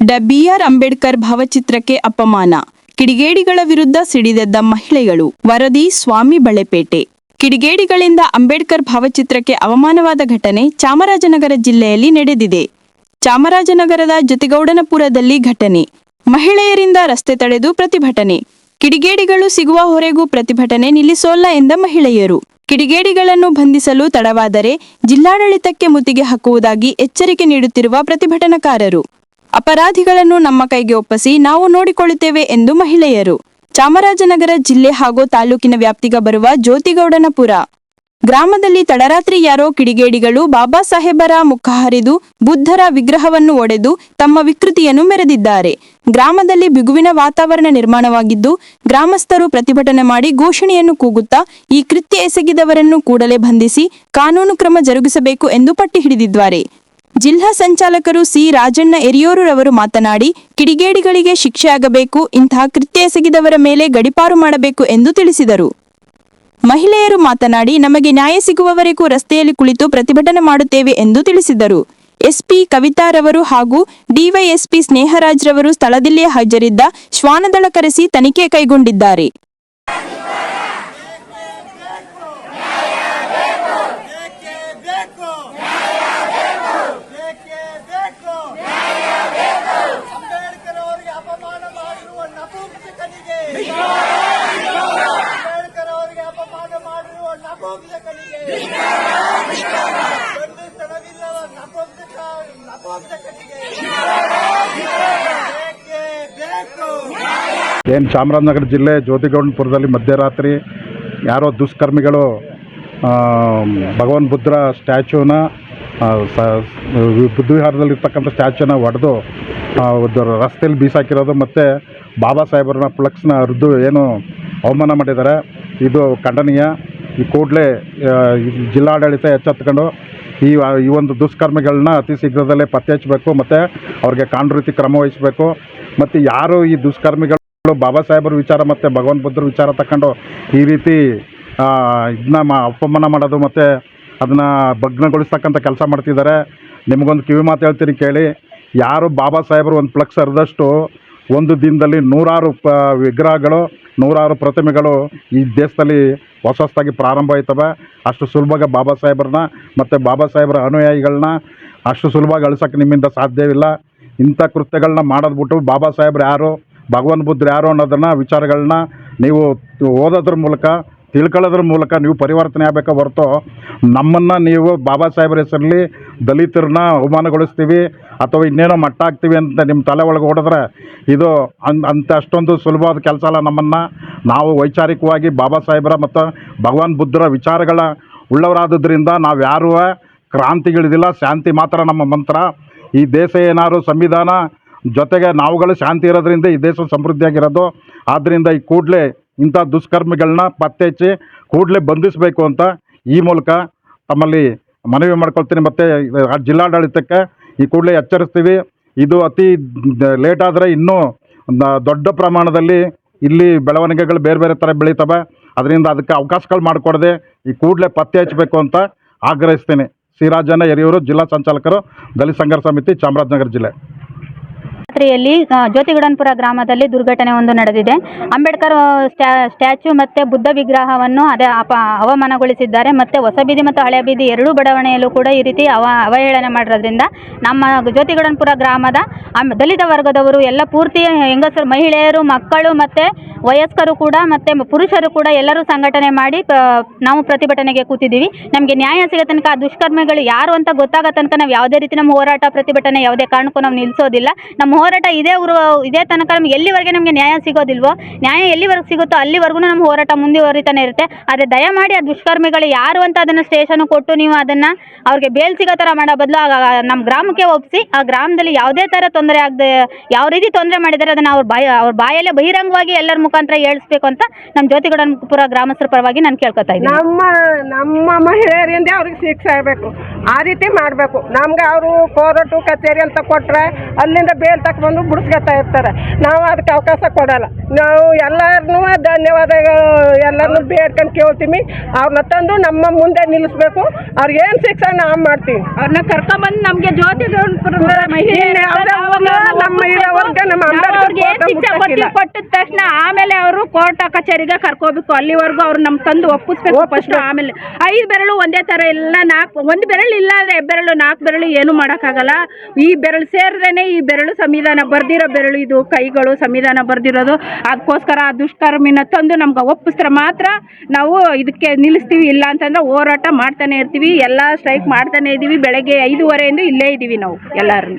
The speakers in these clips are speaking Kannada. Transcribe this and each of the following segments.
ಡ ಬಿಆರ್ ಅಂಬೇಡ್ಕರ್ ಭಾವಚಿತ್ರಕ್ಕೆ ಅಪಮಾನ. ಕಿಡಿಗೇಡಿಗಳ ವಿರುದ್ಧ ಸಿಡಿದೆದ್ದ ಮಹಿಳೆಗಳು. ವರದಿ ಸ್ವಾಮಿ ಬಳೆಪೇಟೆ. ಕಿಡಿಗೇಡಿಗಳಿಂದ ಅಂಬೇಡ್ಕರ್ ಭಾವಚಿತ್ರಕ್ಕೆ ಅವಮಾನವಾದ ಘಟನೆ ಚಾಮರಾಜನಗರ ಜಿಲ್ಲೆಯಲ್ಲಿ ನಡೆದಿದೆ. ಚಾಮರಾಜನಗರದ ಜೊತೆಗೌಡನಪುರದಲ್ಲಿ ಘಟನೆ. ಮಹಿಳೆಯರಿಂದ ರಸ್ತೆ ತಡೆದು ಪ್ರತಿಭಟನೆ. ಕಿಡಿಗೇಡಿಗಳು ಸಿಗುವ ಹೊರೆಗೂ ಪ್ರತಿಭಟನೆ ನಿಲ್ಲಿಸೋಲ್ಲ ಎಂದ ಮಹಿಳೆಯರು. ಕಿಡಿಗೇಡಿಗಳನ್ನು ಬಂಧಿಸಲು ತಡವಾದರೆ ಜಿಲ್ಲಾಡಳಿತಕ್ಕೆ ಮುತ್ತಿಗೆ ಹಾಕುವುದಾಗಿ ಎಚ್ಚರಿಕೆ ನೀಡುತ್ತಿರುವ ಪ್ರತಿಭಟನಾಕಾರರು. ಅಪರಾಧಿಗಳನ್ನು ನಮ್ಮ ಕೈಗೆ ಒಪ್ಪಿಸಿ ನಾವು ನೋಡಿಕೊಳ್ಳುತ್ತೇವೆ ಎಂದು ಮಹಿಳೆಯರು. ಚಾಮರಾಜನಗರ ಜಿಲ್ಲೆ ಹಾಗೂ ತಾಲೂಕಿನ ವ್ಯಾಪ್ತಿಗೆ ಬರುವ ಜ್ಯೋತಿಗೌಡನಪುರ ಗ್ರಾಮದಲ್ಲಿ ತಡರಾತ್ರಿ ಯಾರೋ ಕಿಡಿಗೇಡಿಗಳು ಬಾಬಾ ಸಾಹೇಬರ ಮುಖ ಹರಿದು ಬುದ್ಧರ ವಿಗ್ರಹವನ್ನು ಒಡೆದು ತಮ್ಮ ವಿಕೃತಿಯನ್ನು ಮೆರೆದಿದ್ದಾರೆ. ಗ್ರಾಮದಲ್ಲಿ ಬಿಗುವಿನ ವಾತಾವರಣ ನಿರ್ಮಾಣವಾಗಿದ್ದು, ಗ್ರಾಮಸ್ಥರು ಪ್ರತಿಭಟನೆ ಮಾಡಿ ಘೋಷಣೆಯನ್ನು ಕೂಗುತ್ತಾ ಈ ಕೃತ್ಯ ಎಸಗಿದವರನ್ನು ಕೂಡಲೇ ಬಂಧಿಸಿ ಕಾನೂನು ಕ್ರಮ ಜರುಗಿಸಬೇಕು ಎಂದು ಪಟ್ಟಿ ಹಿಡಿದಿದ್ದಾರೆ. ಜಿಲ್ಲಾ ಸಂಚಾಲಕರು ಸಿ ರಾಜಣ್ಣ ಎರಿಯೂರುರವರು ಮಾತನಾಡಿ, ಕಿಡಿಗೇಡಿಗಳಿಗೆ ಶಿಕ್ಷೆ ಆಗಬೇಕು, ಇಂತಹ ಕೃತ್ಯ ಎಸಗಿದವರ ಮೇಲೆ ಗಡಿಪಾರು ಮಾಡಬೇಕು ಎಂದು ತಿಳಿಸಿದರು. ಮಹಿಳೆಯರು ಮಾತನಾಡಿ, ನಮಗೆ ನ್ಯಾಯ ಸಿಗುವವರೆಗೂ ರಸ್ತೆಯಲ್ಲಿ ಕುಳಿತು ಪ್ರತಿಭಟನೆ ಮಾಡುತ್ತೇವೆ ಎಂದು ತಿಳಿಸಿದರು. ಎಸ್ಪಿ ಕವಿತಾರವರು ಹಾಗೂ ಡಿವೈಎಸ್ಪಿ ಸ್ನೇಹರಾಜ್ರವರು ಸ್ಥಳದಲ್ಲಿಯೇ ಹಾಜರಿದ್ದ ಶ್ವಾನದಳ ಕರೆಸಿ ತನಿಖೆ ಕೈಗೊಂಡಿದ್ದಾರೆ ಬೇಕು ಬೇಕೇ ಬೇಕು ಅಂಬೇಡ್ಕರ್ ಅವರಿಗೆ ಅಪಮಾನ ಮಾಡಿರುವ ನಪುಂಸಕನಿಗೆ ಅಂಬೇಡ್ಕರ್ ಅವರಿಗೆ ಅಪಮಾನ ಮಾಡಿರುವ ನಪುಂಸಕನಿಗೆ ಗಂಡಸನವಿಲ್ಲದ ನಪುಂಸಕ ನಪುಂಸಕನಿಗೆ ಬೇಕೇ ಬೇಕು ಏನು ಚಾಮರಾಜನಗರ ಜಿಲ್ಲೆ ಜ್ಯೋತಿಗೌಡಪುರದಲ್ಲಿ ಮಧ್ಯರಾತ್ರಿ ಯಾರೋ ದುಷ್ಕರ್ಮಿಗಳು ಭಗವಾನ್ ಬುದ್ಧರ ಸ್ಟ್ಯಾಚ್ಯೂನ ಬುದ್ಧವಿಹಾರದಲ್ಲಿರ್ತಕ್ಕಂಥ ಸ್ಟ್ಯಾಚ್ಯೂನ ಒಡೆದು ರಸ್ತೆಯಲ್ಲಿ ಬೀಸಾಕಿರೋದು ಮತ್ತು ಬಾಬಾ ಸಾಹೇಬರನ್ನ ಫ್ಲಕ್ಸ್ನ ಹರಿದು ಏನು ಅವಮಾನ ಮಾಡಿದ್ದಾರೆ. ಇದು ಖಂಡನೀಯ. ಈ ಕೂಡಲೇ ಜಿಲ್ಲಾಡಳಿತ ಎಚ್ಚೆತ್ತುಕೊಂಡು ಈ ಈ ಒಂದು ದುಷ್ಕರ್ಮಿಗಳನ್ನ ಅತಿ ಶೀಘ್ರದಲ್ಲೇ ಪತ್ತೆ ಹಚ್ಚಬೇಕು ಮತ್ತು ಅವ್ರಿಗೆ ಕಾನೂನು ರೀತಿ ಕ್ರಮ ವಹಿಸಬೇಕು, ಮತ್ತು ಯಾರು ಈ ದುಷ್ಕರ್ಮಿಗಳು ಬಾಬಾ ಸಾಹೇಬರ ವಿಚಾರ ಮತ್ತು ಭಗವಾನ್ ಬುದ್ಧರ ವಿಚಾರ ತಗೊಂಡು ಈ ರೀತಿ ಇದನ್ನ ಮಾ, ಅಪಮಾನ ಮಾಡೋದು ಮತ್ತು ಅದನ್ನು ಭಗ್ನಗೊಳಿಸ್ತಕ್ಕಂಥ ಕೆಲಸ ಮಾಡ್ತಿದ್ದಾರೆ, ನಿಮಗೊಂದು ಕಿವಿ ಮಾತು ಹೇಳ್ತೀನಿ ಕೇಳಿ, ಯಾರು ಬಾಬಾ ಸಾಹೇಬರು ಒಂದು ಪ್ಲಕ್ಸ್ ಹರಿದಷ್ಟು ಒಂದು ದಿನದಲ್ಲಿ ನೂರಾರು ಪ ವಿಗ್ರಹಗಳು, ನೂರಾರು ಪ್ರತಿಮೆಗಳು ಈ ದೇಶದಲ್ಲಿ ಹೊಸ ಹೊಸದಾಗಿ ಪ್ರಾರಂಭ ಆಯ್ತವೆ. ಅಷ್ಟು ಸುಲಭವಾಗಿ ಬಾಬಾ ಸಾಹೇಬ್ರನ್ನ ಮತ್ತು ಬಾಬಾ ಸಾಹೇಬ್ರ ಅನುಯಾಯಿಗಳನ್ನ ಅಷ್ಟು ಸುಲಭವಾಗಿ ಅಳ್ಸೋಕ್ಕೆ ನಿಮ್ಮಿಂದ ಸಾಧ್ಯವಿಲ್ಲ. ಇಂಥ ಕೃತ್ಯಗಳನ್ನ ಮಾಡೋದು ಬಿಟ್ಟು ಬಾಬಾ ಸಾಹೇಬ್ರು ಯಾರು ಭಗವಾನ್ ಬುದ್ಧರು ಯಾರು ಅನ್ನೋದನ್ನು ವಿಚಾರಗಳನ್ನ ನೀವು ಓದೋದ್ರ ಮೂಲಕ ತಿಳ್ಕೊಳ್ಳೋದ್ರ ಮೂಲಕ ನೀವು ಪರಿವರ್ತನೆ ಆಗಬೇಕ ಹೊರತು ನಮ್ಮನ್ನು ನೀವು ಬಾಬಾ ಸಾಹೇಬ್ರ ಹೆಸರಲ್ಲಿ ದಲಿತರನ್ನ ಅವಮಾನಗೊಳಿಸ್ತೀವಿ ಅಥವಾ ಇನ್ನೇನೋ ಮಟ್ಟ ಹಾಕ್ತೀವಿ ಅಂತ ನಿಮ್ಮ ತಲೆ ಒಳಗೆ ಹೊಡೆದ್ರೆ ಇದು ಅನ್, ಅಂತ ಅಷ್ಟೊಂದು ಸುಲಭವಾದ ಕೆಲಸ ಅಲ್ಲ ನಮ್ಮನ್ನು. ನಾವು ವೈಚಾರಿಕವಾಗಿ ಬಾಬಾ ಸಾಹೇಬರ ಮತ್ತು ಭಗವಾನ್ ಬುದ್ಧರ ವಿಚಾರಗಳ ಉಳ್ಳವರಾದದ್ರಿಂದ ನಾವು ಯಾರೂ ಕ್ರಾಂತಿಗಳಿದಿಲ್ಲ. ಶಾಂತಿ ಮಾತ್ರ ನಮ್ಮ ಮಂತ್ರ. ಈ ದೇಶ ಏನಾದ್ರು ಸಂವಿಧಾನ ಜೊತೆಗೆ ನಾವುಗಳು ಶಾಂತಿ ಇರೋದ್ರಿಂದ ಈ ದೇಶ ಸಮೃದ್ಧಿಯಾಗಿರೋದು. ಆದ್ದರಿಂದ ಈ ಕೂಡಲೇ ಇಂಥ ದುಷ್ಕರ್ಮಿಗಳನ್ನ ಪತ್ತೆ ಹಚ್ಚಿ ಕೂಡಲೇ ಬಂಧಿಸಬೇಕು ಅಂತ ಈ ಮೂಲಕ ತಮ್ಮಲ್ಲಿ ಮನವಿ ಮಾಡ್ಕೊಳ್ತೀನಿ. ಮತ್ತು ಜಿಲ್ಲಾಡಳಿತಕ್ಕೆ ಈ ಕೂಡಲೇ ಎಚ್ಚರಿಸ್ತೀವಿ. ಇದು ಅತಿ ಲೇಟ್ ಆದರೆ ಇನ್ನೂ ದೊಡ್ಡ ಪ್ರಮಾಣದಲ್ಲಿ ಇಲ್ಲಿ ಬೆಳವಣಿಗೆಗಳು ಬೇರೆ ಬೇರೆ ಥರ ಬೆಳೀತವೆ. ಅದರಿಂದ ಅದಕ್ಕೆ ಅವಕಾಶಗಳು ಮಾಡಿಕೊಡದೆ ಈ ಕೂಡಲೇ ಪತ್ತೆ ಹಚ್ಚಬೇಕು ಅಂತ ಆಗ್ರಹಿಸ್ತೀನಿ. ಸಿರಾಜನ ಎರಿಯೂರು ಜಿಲ್ಲಾ ಸಂಚಾಲಕರು, ದಲಿತ ಸಂಘರ್ಷ ಸಮಿತಿ ಚಾಮರಾಜನಗರ ಜಿಲ್ಲೆ. ರಾತ್ರಿಯಲ್ಲಿ ಜ್ಯೋತಿಗುಡನ್ಪುರ ಗ್ರಾಮದಲ್ಲಿ ದುರ್ಘಟನೆ ಒಂದು ನಡೆದಿದೆ. ಅಂಬೇಡ್ಕರ್ ಸ್ಟ್ಯಾ ಸ್ಟ್ಯಾಚ್ಯೂ ಮತ್ತು ಬುದ್ಧ ವಿಗ್ರಹವನ್ನು ಅದೇ ಅಪ, ಅವಮಾನಗೊಳಿಸಿದ್ದಾರೆ. ಮತ್ತು ಹೊಸ ಬೀದಿ ಮತ್ತು ಹಳೆ ಬೀದಿ ಎರಡೂ ಬಡಾವಣೆಯಲ್ಲೂ ಕೂಡ ಈ ರೀತಿ ಅವ, ಅವಹೇಳನ ಮಾಡಿರೋದ್ರಿಂದ ನಮ್ಮ ಜ್ಯೋತಿಗುಡನ್ಪುರ ಗ್ರಾಮದ ದಲಿತ ವರ್ಗದವರು ಎಲ್ಲ ಪೂರ್ತಿ ಹೆಂಗಸರು, ಮಹಿಳೆಯರು, ಮಕ್ಕಳು ಮತ್ತು ವಯಸ್ಕರು ಕೂಡ ಮತ್ತು ಪುರುಷರು ಕೂಡ ಎಲ್ಲರೂ ಸಂಘಟನೆ ಮಾಡಿ ನಾವು ಪ್ರತಿಭಟನೆಗೆ ಕೂತಿದ್ದೀವಿ. ನಮಗೆ ನ್ಯಾಯ ಸಿಗೋ ತನಕ ಆ ದುಷ್ಕರ್ಮಿಗಳು ಯಾರು ಅಂತ ಗೊತ್ತಾಗೋ ತನಕ ನಾವು ಯಾವುದೇ ರೀತಿ ನಮ್ಮ ಹೋರಾಟ, ಪ್ರತಿಭಟನೆ ಯಾವುದೇ ಕಾರಣಕ್ಕೂ ನಾವು ನಿಲ್ಲಿಸೋದಿಲ್ಲ ನಮ್ಮ ಹೋರಾಟ ಇದೇ ಊರು ಇದೇ ತನಕ ನಮ್ಗೆ ಎಲ್ಲಿವರೆಗೆ ನಮಗೆ ನ್ಯಾಯ ಸಿಗೋದಿಲ್ವೋ, ನ್ಯಾಯ ಎಲ್ಲಿವರೆಗೆ ಸಿಗುತ್ತೋ ಅಲ್ಲಿವರೆಗೂ ನಮ್ಮ ಹೋರಾಟ ಮುಂದುವರಿತಾನೆ ಇರುತ್ತೆ. ಆದರೆ ದಯಮಾಡಿ ಆ ದುಷ್ಕರ್ಮಿಗಳು ಯಾರು ಅಂತ ಅದನ್ನು ಸ್ಟೇಷನ್ ಕೊಟ್ಟು ನೀವು ಅದನ್ನು ಅವ್ರಿಗೆ ಬೇಲ್ ಸಿಗೋ ಥರ ಮಾಡೋ ಬದಲು ನಮ್ಮ ಗ್ರಾಮಕ್ಕೆ ಒಪ್ಪಿಸಿ ಆ ಗ್ರಾಮದಲ್ಲಿ ಯಾವುದೇ ಥರ ತೊಂದರೆ ಆಗದೆ, ಯಾವ ರೀತಿ ತೊಂದರೆ ಮಾಡಿದರೆ ಅದನ್ನು ಅವ್ರ ಬಾಯ, ಅವ್ರ ಬಾಯಲ್ಲೇ ಬಹಿರಂಗವಾಗಿ ಎಲ್ಲರ ಮುಖಾಂತರ ಹೇಳಿಸ್ಬೇಕು ಅಂತ ನಮ್ಮ ಜ್ಯೋತಿಗೌಡನಪುರ ಗ್ರಾಮಸ್ಥರ ಪರವಾಗಿ ನಾನು ಕೇಳ್ಕೊತಾ ಇದ್ದೀನಿ. ನಮ್ಮ ನಮ್ಮ ಮಹಿಳೆಯರಿಂದ ಅವ್ರಿಗೆ ಶಿಕ್ಷೆ ಆಗಬೇಕು. ಆ ರೀತಿ ಮಾಡಬೇಕು. ನಮ್ಗೆ ಅವರು ಕೋರ್ಟು ಕಚೇರಿ ಅಂತ ಕೊಟ್ಟರೆ ಅಲ್ಲಿಂದ ಬೇಲ್ ತಗೊಂಡು ಬಿಡಿಸ್ಕೊತಾ ಇರ್ತಾರೆ. ನಾವು ಅದಕ್ಕೆ ಅವಕಾಶ ಕೊಡಲ್ಲ. ನಾವು ಎಲ್ಲರನ್ನೂ ಧನ್ಯವಾದಗಳು. ಎಲ್ಲರನ್ನೂ ಬೇಡ್ಕೊಂಡು ಕೇಳ್ತೀವಿ. ಅವ್ರನ್ನ ತಂದು ನಮ್ಮ ಮುಂದೆ ನಿಲ್ಲಿಸ್ಬೇಕು. ಅವ್ರಿಗೆ ಏನು ಶಿಕ್ಷಣ ನಾವು ಮಾಡ್ತೀವಿ. ಅವ್ರನ್ನ ಕರ್ಕೊಂಬಂದು ನಮಗೆ ಜ್ಯೋತಿ ನಮ್ಮ ಇರೋವರೆಗೆ ಅಂಬೇಡ್ಕರ್. ಕೊಟ್ಟಿದ ತಕ್ಷಣ ಆಮೇಲೆ ಅವರು ಕೋರ್ಟ್ ಕಚೇರಿಗೆ ಕರ್ಕೋಬೇಕು. ಅಲ್ಲಿವರೆಗೂ ಅವ್ರು ನಮ್ಮ ತಂದು ಒಪ್ಪಿಸ್ಬೇಕು ಫಸ್ಟ್ ಆಮೇಲೆ. ಐದು ಬೆರಳು ಒಂದೇ ತರ ಎಲ್ಲ ನಾಲ್ಕು ಒಂದು ಬೆರಳು ಇಲ್ಲ ಅಂದ್ರೆ ಬೆರಳು ನಾಲ್ಕು ಬೆರಳು ಏನು ಮಾಡೋಕ್ಕಾಗಲ್ಲ. ಈ ಬೆರಳು ಸೇರಿದ್ರೇನೆ ಈ ಬೆರಳು ಸಂವಿಧಾನ ಬರ್ದಿರೋ ಬೆರಳು ಇದು. ಕೈಗಳು ಸಂವಿಧಾನ ಬರ್ದಿರೋದು. ಅದಕ್ಕೋಸ್ಕರ ಆ ದುಷ್ಕರ್ಮಿನ ತಂದು ನಮ್ಗೆ ಒಪ್ಪಿಸ್ರೆ ಮಾತ್ರ ನಾವು ಇದಕ್ಕೆ ನಿಲ್ಲಿಸ್ತೀವಿ. ಇಲ್ಲ ಅಂತಂದ್ರೆ ಹೋರಾಟ ಮಾಡ್ತಾನೆ ಇರ್ತೀವಿ. ಎಲ್ಲ ಸ್ಟ್ರೈಕ್ ಮಾಡ್ತಾನೆ ಇದೀವಿ. ಬೆಳಗ್ಗೆ ಐದೂವರೆಯಿಂದ ಇಲ್ಲೇ ಇದೀವಿ ನಾವು ಎಲ್ಲರೂ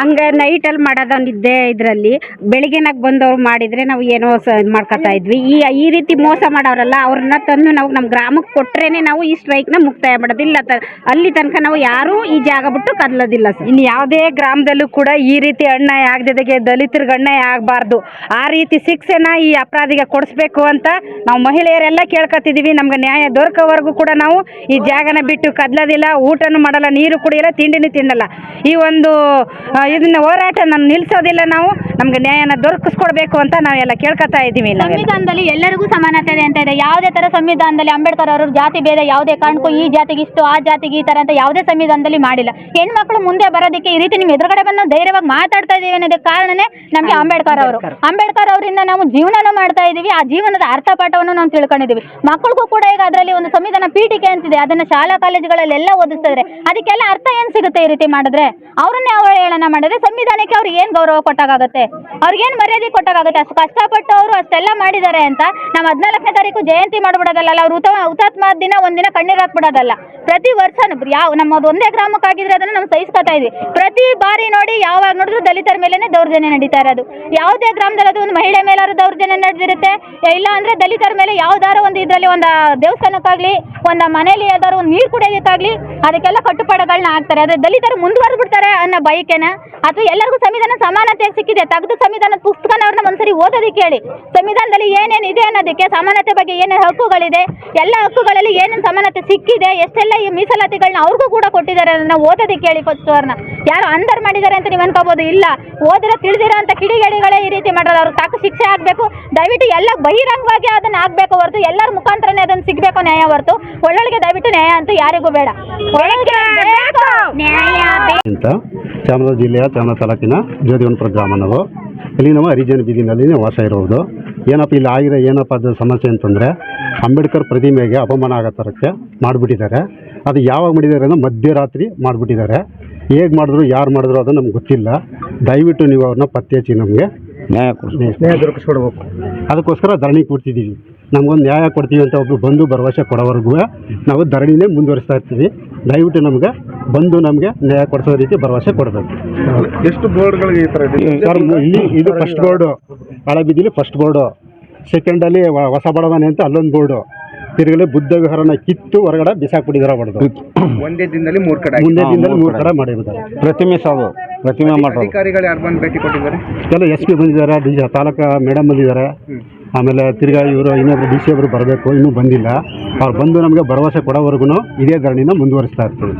ಹಂಗೆ ನೈಟಲ್ಲಿ ಮಾಡೋದೊಂದು ಇದ್ದೇ ಇದರಲ್ಲಿ, ಬೆಳಿಗ್ಗೆನಾಗ ಬಂದವ್ರು ಮಾಡಿದರೆ ನಾವು ಏನೋ ಸ ಮಾಡ್ಕೊತಾ ಇದ್ವಿ. ಈ ಈ ರೀತಿ ಮೋಸ ಮಾಡೋರಲ್ಲ, ಅವ್ರನ್ನ ತಂದು ನಾವು ನಮ್ಮ ಗ್ರಾಮಕ್ಕೆ ಕೊಟ್ರೇನೆ ನಾವು ಈ ಸ್ಟ್ರೈಕ್ನ ಮುಕ್ತಾಯ ಮಾಡೋದಿಲ್ಲ ತ, ಅಲ್ಲಿ ತನಕ ನಾವು ಯಾರೂ ಈ ಜಾಗ ಬಿಟ್ಟು ಕದಲೋದಿಲ್ಲ ಸರ್. ಇನ್ನು ಯಾವುದೇ ಗ್ರಾಮದಲ್ಲೂ ಕೂಡ ಈ ರೀತಿ ಅನ್ಯಾಯ ಆಗದೆ ದಲಿತರಿಗೆ ಅನ್ಯಾಯ ಆಗಬಾರ್ದು. ಆ ರೀತಿ ಶಿಕ್ಷೆನ ಈ ಅಪರಾಧಿಗೆ ಕೊಡಿಸ್ಬೇಕು ಅಂತ ನಾವು ಮಹಿಳೆಯರೆಲ್ಲ ಕೇಳ್ಕೊತಿದ್ದೀವಿ ನಮ್ಗೆ ನ್ಯಾಯ ದೊರಕೋವರೆಗೂ ಕೂಡ ನಾವು ಈ ಜಾಗನ ಬಿಟ್ಟು ಕದಲೋದಿಲ್ಲ, ಊಟನೂ ಮಾಡಲ್ಲ, ನೀರು ಕುಡಿಯಲ್ಲ, ತಿಂಡಿನೂ ತಿನ್ನಲ್ಲ. ಈ ಒಂದು ಇದನ್ನ ಹೋರಾಟ ನಾನು ನಿಲ್ಲಿಸೋದಿಲ್ಲ ನಾವು ನಮ್ಗೆ ನ್ಯಾಯನ ದೊರಕಿಸ್ಕೊಡ್ಬೇಕು ಅಂತ ನಾವೆಲ್ಲ ಕೇಳ್ಕೊತಾ ಇದ್ದೀವಿ ನಾವೆಲ್ಲ. ಸಂವಿಧಾನದಲ್ಲಿ ಎಲ್ಲರಿಗೂ ಸಮಾನತೆ ಇದೆ ಅಂತ ಇದೆ. ಯಾವುದೇ ತರ ಸಂವಿಧಾನದಲ್ಲಿ ಅಂಬೇಡ್ಕರ್ ಅವರು ಜಾತಿ ಭೇದ ಯಾವುದೇ ಕಾರಣಕ್ಕೂ ಈ ಜಾತಿಗೆ ಇಷ್ಟು ಆ ಜಾತಿಗೆ ಈ ತರ ಅಂತ ಯಾವುದೇ ಸಂವಿಧಾನದಲ್ಲಿ ಮಾಡಿಲ್ಲ. ಹೆಣ್ಮಕ್ಳು ಮುಂದೆ ಬರೋದಕ್ಕೆ ಈ ರೀತಿ ನಿಮ್ ಎದುರುಗಡೆ ಬಂದು ನಾವು ಧೈರ್ಯವಾಗಿ ಮಾತಾಡ್ತಾ ಇದ್ದೀವಿ ಅನ್ನೋದಕ್ಕೆ ಕಾರಣನೇ ನಮ್ಗೆ ಅಂಬೇಡ್ಕರ್ ಅವರು. ಅಂಬೇಡ್ಕರ್. ಅವರಿಂದ ನಾವು ಜೀವನನೂ ಮಾಡ್ತಾ ಇದೀವಿ ಆ ಜೀವನದ ಅರ್ಥಪಾಠವನ್ನು ನಾವು ತಿಳ್ಕೊಂಡಿದೀವಿ ಮಕ್ಕಳಿಗೂ ಕೂಡ ಈಗ ಅದರಲ್ಲಿ ಒಂದು ಸಂವಿಧಾನ ಪೀಠಿಕೆ ಅಂತಿದೆ. ಅದನ್ನ ಶಾಲಾ ಕಾಲೇಜುಗಳಲ್ಲಿ ಎಲ್ಲ ಓದಿಸ್ತಾರೆ ಅದಕ್ಕೆಲ್ಲ ಅರ್ಥ ಏನ್ ಸಿಗುತ್ತೆ ಈ ರೀತಿ ಮಾಡಿದ್ರೆ? ಅವ್ರನ್ನೇ ಅವಹೇಳನ ಮಾಡಿದ್ರೆ ಸಂವಿಧಾನಕ್ಕೆ ಅವ್ರಿಗೆ ಏನು ಗೌರವ ಕೊಟ್ಟಾಗುತ್ತೆ ಅವ್ರಿಗೆ ಏನ್ ಮರ್ಯಾದೆ ಕೊಟ್ಟಾಗುತ್ತೆ ಅಷ್ಟು ಕಷ್ಟಪಟ್ಟು ಅವರು ಅಷ್ಟೆಲ್ಲ ಮಾಡಿದ್ದಾರೆ ಅಂತ ನಾವು ಹದಿನಾಲ್ಕನೇ ತಾರೀಕು ಜಯಂತಿ ಮಾಡ್ಬಿಡೋದಲ್ಲ ಅವ್ರು ಹುತ ಹುತಾತ್ಮ ದಿನ ಒಂದಿನ ಕಣ್ಣೀರ್ ಹಾಕ್ಬಿಡೋದಲ್ಲ. ಪ್ರತಿ ವರ್ಷ ಯಾವ ನಮ್ಮದು ಒಂದೇ ಗ್ರಾಮಕ್ಕಾಗಿದ್ರೆ ಅದನ್ನ ನಾವು ಸಹಿಸ್ಕೊತಾ ಇದ್ವಿ. ಪ್ರತಿ ಬಾರಿ ನೋಡಿ ಯಾವಾಗ ನೋಡಿದ್ರು ದಲಿತರ ಮೇಲೆನೆ ದೌರ್ಜನ್ಯ ನಡೀತಾ ಇರೋದು. ಯಾವುದೇ ಗ್ರಾಮದಲ್ಲಿ ಒಂದು ಮಹಿಳೆ ಮೇಲಾದ್ರೂ ದೌರ್ಜನ್ಯ ನಡೆದಿರುತ್ತೆ. ಇಲ್ಲ ಅಂದ್ರೆ ದಲಿತರ ಮೇಲೆ ಯಾವ್ದಾರ ಒಂದು ಇದರಲ್ಲಿ ಒಂದು ದೇವಸ್ಥಾನಕ್ಕಾಗ್ಲಿ, ಒಂದು ಮನೇಲಿ ಯಾವ್ದಾದ್ರು ಒಂದು ನೀರು ಕುಡಿಯೋದಕ್ಕಾಗ್ಲಿ, ಅದಕ್ಕೆಲ್ಲ ಕಟ್ಟುಪಾಡುಗಳನ್ನ ಹಾಕ್ತಾರೆ. ಆದರೆ ದಲಿತರು ಮುಂದುವರೆದ್ಬಿಡ್ತಾರೆ ಅನ್ನೋ ಬಯಕೆನ ಅಥವಾ ಎಲ್ಲರಿಗೂ ಸಂವಿಧಾನ ಸಮಾನತೆ ಸಿಕ್ಕಿದೆ. ತೆಗೆದು ಸಂವಿಧಾನದ ಪುಸ್ತಕನವ್ರನ್ನ ಒಂದ್ಸರಿ ಓದೋದಕ್ಕೆ ಹೇಳಿ ಸಂವಿಧಾನದಲ್ಲಿ ಏನೇನು ಇದೆ ಅನ್ನೋದಕ್ಕೆ ಸಮಾನತೆ ಬಗ್ಗೆ ಏನೇನು ಹಕ್ಕುಗಳಿದೆ ಎಲ್ಲ ಹಕ್ಕುಗಳಲ್ಲಿ ಏನೇನು ಸಮಾನತೆ ಸಿಕ್ಕಿದೆ ಎಷ್ಟೆಲ್ಲ ಈ ಮೀಸಲಾತಿಗಳನ್ನ ಅವ್ರಿಗೂ ಕೂಡ ಕೊಟ್ಟಿದ್ದಾರೆ ಅದನ್ನ ಓದೋದಕ್ಕೆ ಹೇಳಿ ಫಸ್ಟ್ ಅವ್ರನ್ನ. ಯಾರು ಅಂದರ್ ಮಾಡಿದ್ದಾರೆ ಅಂತ ನೀವು ಅನ್ಕೋಬಹುದು ಇಲ್ಲ. ಓದಿರೋ ತಿಳಿದಿರೋ ಅಂತ ಕಿಡಿಗೇಡಿಗಳೇ ಈ ರೀತಿ ಮಾಡೋದು ಅವ್ರಿಗೆ ತಕ್ಕ ಶಿಕ್ಷೆ ಆಗಬೇಕು. ದಯವಿಟ್ಟು ಎಲ್ಲ ಬಹಿರಂಗವಾಗಿ ಅದನ್ನ ಆಗ್ಬೇಕು ಹೊರತು ಎಲ್ಲರ ಮುಖಾಂತರನೇ ಅದನ್ನ ಸಿಗ್ಬೇಕು ನ್ಯಾಯ ಹೊರತು. ಒಳ್ಳೊಳಗೆ ದಯವಿಟ್ಟು ನ್ಯಾಯ ಅಂತೂ ಯಾರಿಗೂ ಬೇಡ. ಬೇಕು. ಅಂತ ಚಾಮರಾಜ ಜಿಲ್ಲೆಯ ಚಾಮರಾಜ ತಾಲೂಕಿನ ಜ್ಯೋತಿವನಪುರ ಗ್ರಾಮ ನಾವು ಇಲ್ಲಿ ನಾವು ಹರಿಜನ ಬೀದಿನಲ್ಲಿ ವಾಸ ಇರೋದು. ಏನಪ್ಪ ಇಲ್ಲಿ ಆಗಿರೋ ಏನಪ್ಪ ಅದು ಸಮಸ್ಯೆ ಅಂತಂದರೆ ಅಂಬೇಡ್ಕರ್ ಪ್ರತಿಮೆಗೆ ಅಪಮಾನ ಆಗೋ ಥರಕ್ಕೆ ಮಾಡಿಬಿಟ್ಟಿದ್ದಾರೆ. ಅದು ಯಾವಾಗ ಮಾಡಿದ್ದಾರೆ ಅಂದರೆ ಮಧ್ಯರಾತ್ರಿ ಮಾಡಿಬಿಟ್ಟಿದ್ದಾರೆ. ಹೇಗೆ ಮಾಡಿದ್ರು ಯಾರು ಮಾಡಿದ್ರು ಅದು ನಮ್ಗೆ ಗೊತ್ತಿಲ್ಲ. ದಯವಿಟ್ಟು ನೀವು ಅವ್ರನ್ನ ಪತ್ತೆ ಹಚ್ಚಿ ನಮಗೆ. ನ್ಯಾಯ ನ್ಯಾಯ ದೊರಕಿಸ್ಕೊಡ್ಬೇಕು. ಅದಕ್ಕೋಸ್ಕರ ಧರಣಿ ಕೊಡ್ತಿದ್ದೀವಿ ನಮಗೊಂದು ನ್ಯಾಯ ಕೊಡ್ತೀವಿ ಅಂತ ಒಬ್ಬರು ಬಂದು ಭರವಸೆ ಕೊಡೋವರೆಗೂ ನಾವು ಧರಣಿನೇ ಮುಂದುವರಿಸ್ತಾ ಇರ್ತೀವಿ. ದಯವಿಟ್ಟು ನಮಗೆ ಬಂದು ನಮಗೆ ನ್ಯಾಯ ಕೊಡಿಸೋ ರೀತಿ ಭರವಸೆ ಕೊಡಬೇಕು. ಎಷ್ಟು ಬೋರ್ಡ್ಗಳಿಗೆ ಈ ಥರ ಸರ್ ಇಲ್ಲಿ ಇದು ಫಸ್ಟ್ ಬೋರ್ಡು. ಹಳೆಬೀದಿಲಿ ಫಸ್ಟ್ ಬೋರ್ಡು. ಸೆಕೆಂಡಲ್ಲಿ ಹೊಸ ಬಡವನೆ ಅಂತ ಅಲ್ಲೊಂದು ಬೋರ್ಡು. ತಿರುಗಲಿ ಬುದ್ಧ ವಿಹಾರನ ಕಿತ್ತು ಹೊರಗಡೆ ಬಿಸಾಕ್ಬಿಟ್ಟಿದ್ದಾರೆ ಹೊಡೆದು ಒಂದೇ ದಿನದಲ್ಲಿ ಮೂರು ಕಡೆ ಒಂದೇ ದಿನದಲ್ಲಿ ಮೂರು ಕಡೆ ಮಾಡಿರ್ತಾರೆ ಪ್ರತಿಮೆ ಸಾವು ಪ್ರತಿಮೆ ಮಾಡೋದು ಅಧಿಕಾರಿಗಳು ಯಾರು ಬಂದು ಭೇಟಿ ಕೊಟ್ಟಿದ್ದಾರೆ? ಎಲ್ಲ ಎಸ್ ಪಿ ಬಂದಿದ್ದಾರೆ ಡಿ ತಾಲೂಕಾ ಮೇಡಮ್ ಬಂದಿದ್ದಾರೆ. ಆಮೇಲೆ ತಿರ್ಗಾ ಇವರು ಇನ್ನೊಬ್ರು ಡಿ ಸಿ ಒಬ್ರು ಬರಬೇಕು, ಇನ್ನೂ ಬಂದಿಲ್ಲ. ಅವ್ರು ಬಂದು ನಮಗೆ ಭರವಸೆ ಕೊಡೋವರೆಗೂ ಇದೇ ಧರಣಿನ ಮುಂದುವರಿಸ್ತಾ ಇರ್ತೀವಿ.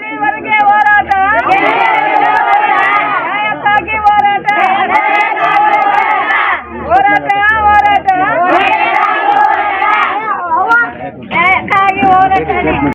ಎಲ್ಲಿವರೆಗೆ